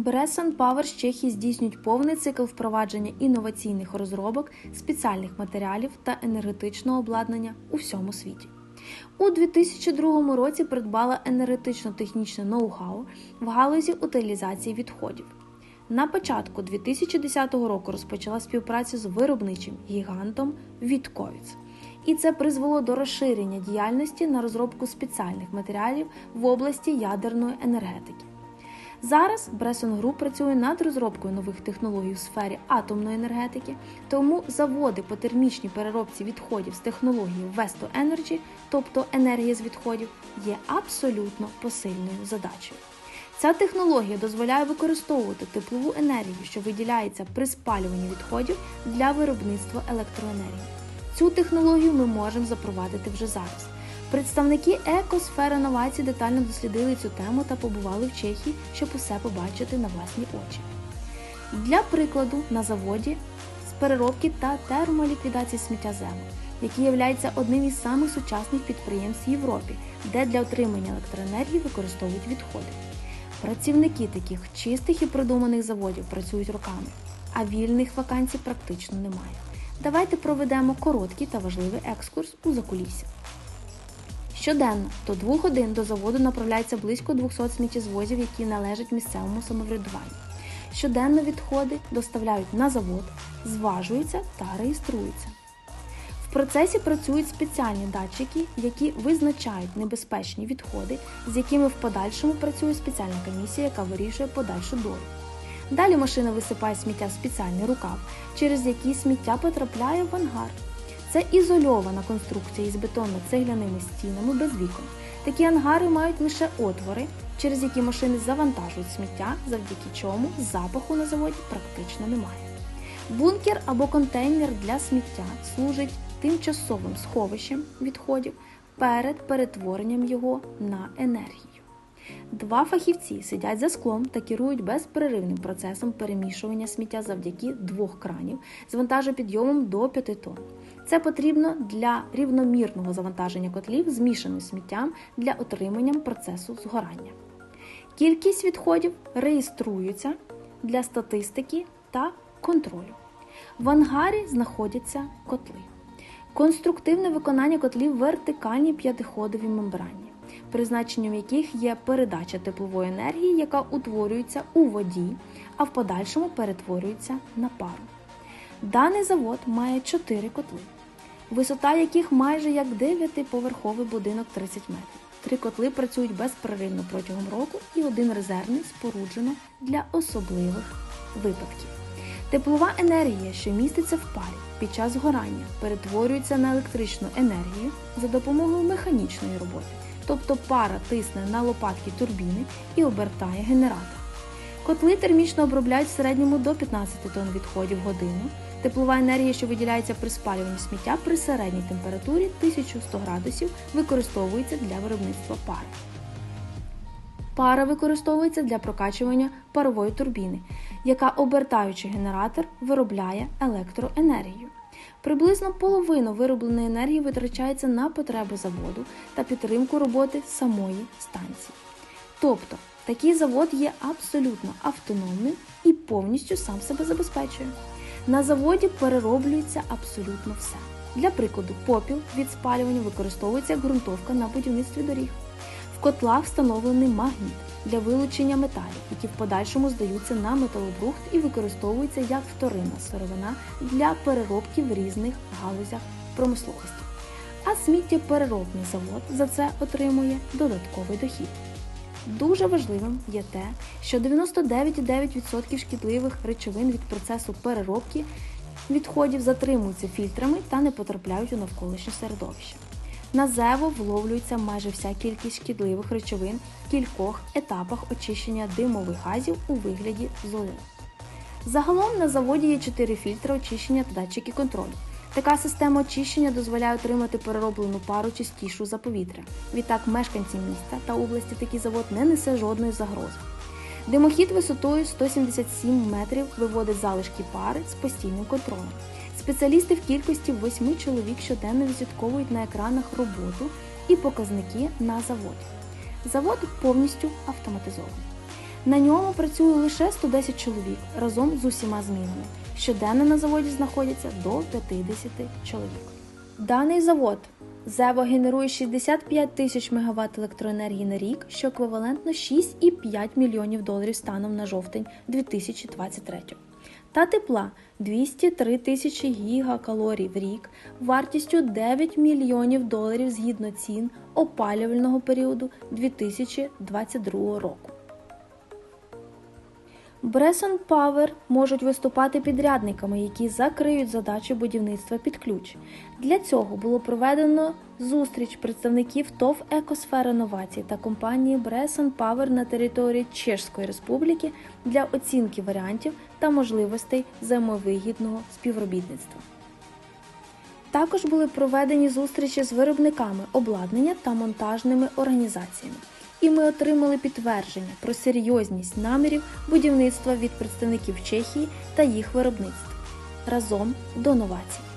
Бресон Power з Чехії здійснюють повний цикл впровадження інноваційних розробок, спеціальних матеріалів та енергетичного обладнання у всьому світі. У 2002 році придбала енергетично-технічне ноу-хау в галузі утилізації відходів. На початку 2010 року розпочала співпрацю з виробничим гігантом Вітковіц. І це призвело до розширення діяльності на розробку спеціальних матеріалів в області ядерної енергетики. Зараз Бресон Груп працює над розробкою нових технологій у сфері атомної енергетики, тому заводи по термічній переробці відходів з технологією Vesto Energy, тобто енергія з відходів, є абсолютно посильною задачею. Ця технологія дозволяє використовувати теплову енергію, що виділяється при спалюванні відходів для виробництва електроенергії. Цю технологію ми можемо запровадити вже зараз. Представники екосфери новацій детально дослідили цю тему та побували в Чехії, щоб усе побачити на власні очі. Для прикладу, на заводі з переробки та термоліквідації сміття землі, який є одним із самих сучасних підприємств в Європі, де для отримання електроенергії використовують відходи. Працівники таких чистих і продуманих заводів працюють роками, а вільних вакансій практично немає. Давайте проведемо короткий та важливий екскурс у закулісся. Щоденно до двох годин до заводу направляється близько 200 сміттєзвозів, які належать місцевому самоврядуванню. Щоденно відходи доставляють на завод, зважуються та реєструються. В процесі працюють спеціальні датчики, які визначають небезпечні відходи, з якими в подальшому працює спеціальна комісія, яка вирішує подальшу долю. Далі машина висипає сміття в спеціальний рукав, через який сміття потрапляє в ангар. Це ізольована конструкція із бетонно-цегляними стінами без вікон. Такі ангари мають лише отвори, через які машини завантажують сміття, завдяки чому запаху на заводі практично немає. Бункер або контейнер для сміття служить тимчасовим сховищем відходів перед перетворенням його на енергію. Два фахівці сидять за склом та керують безперервним процесом перемішування сміття завдяки двох кранів з вантажопідйомом до 5 тонн. Це потрібно для рівномірного завантаження котлів змішаним сміттям для отримання процесу згорання. Кількість відходів реєструється для статистики та контролю. В ангарі знаходяться котли. Конструктивне виконання котлів вертикальній п'ятиходовій мембрані, призначенням яких є передача теплової енергії, яка утворюється у воді, а в подальшому перетворюється на пару. Даний завод має 4 котли, висота яких майже як 9-поверховий будинок 30 метрів. Три котли працюють безперервно протягом року і один резервний споруджено для особливих випадків. Теплова енергія, що міститься в парі під час згорання, перетворюється на електричну енергію за допомогою механічної роботи, тобто пара тисне на лопатки турбіни і обертає генератор. Котли термічно обробляють в середньому до 15 тонн відходів годину. Теплова енергія, що виділяється при спалюванні сміття при середній температурі 1100 градусів, використовується для виробництва пари. Пара використовується для прокачування парової турбіни, яка, обертаючи генератор, виробляє електроенергію. Приблизно половина виробленої енергії витрачається на потреби заводу та підтримку роботи самої станції. Тобто, такий завод є абсолютно автономним і повністю сам себе забезпечує. На заводі перероблюється абсолютно все. Для прикладу, попіл від спалювання використовується як ґрунтовка на будівництві доріг. В котлах встановлений магніт для вилучення металів, які в подальшому здаються на металобрухт і використовуються як вторинна сировина для переробки в різних галузях промисловості. А сміттєпереробний завод за це отримує додатковий дохід. Дуже важливим є те, що 99,9% шкідливих речовин від процесу переробки відходів затримуються фільтрами та не потрапляють у навколишнє середовище. На зево вловлюється майже вся кількість шкідливих речовин в кількох етапах очищення димових газів у вигляді золи. Загалом на заводі є 4 фільтри очищення та датчики контролю. Така система очищення дозволяє отримати перероблену пару чистішу за повітря. Відтак мешканці міста та області такий завод не несе жодної загрози. Димохід висотою 177 метрів виводить залишки пари з постійним контролем. Спеціалісти в кількості 8 чоловік щоденно відслідковують на екранах роботу і показники на заводі. Завод повністю автоматизований. На ньому працює лише 110 чоловік разом з усіма змінами. Щоденно на заводі знаходяться до 50 чоловік. Даний завод ЗЕВО генерує 65 тисяч МВт електроенергії на рік, що еквівалентно 6,5 мільйонів доларів станом на жовтень 2023 та тепла 203 тисячі гігакалорій в рік вартістю 9 мільйонів доларів згідно цін опалювального періоду 2022 року. Бресон Павер можуть виступати підрядниками, які закриють задачу будівництва під ключ. Для цього було проведено зустріч представників ТОВ Екосфера Новацій та компанії Бресон Павер на території Чешської Республіки для оцінки варіантів та можливостей взаємовигідного співробітництва. Також були проведені зустрічі з виробниками обладнання та монтажними організаціями, і ми отримали підтвердження про серйозність намірів будівництва від представників Чехії та їх виробництв разом до новацій.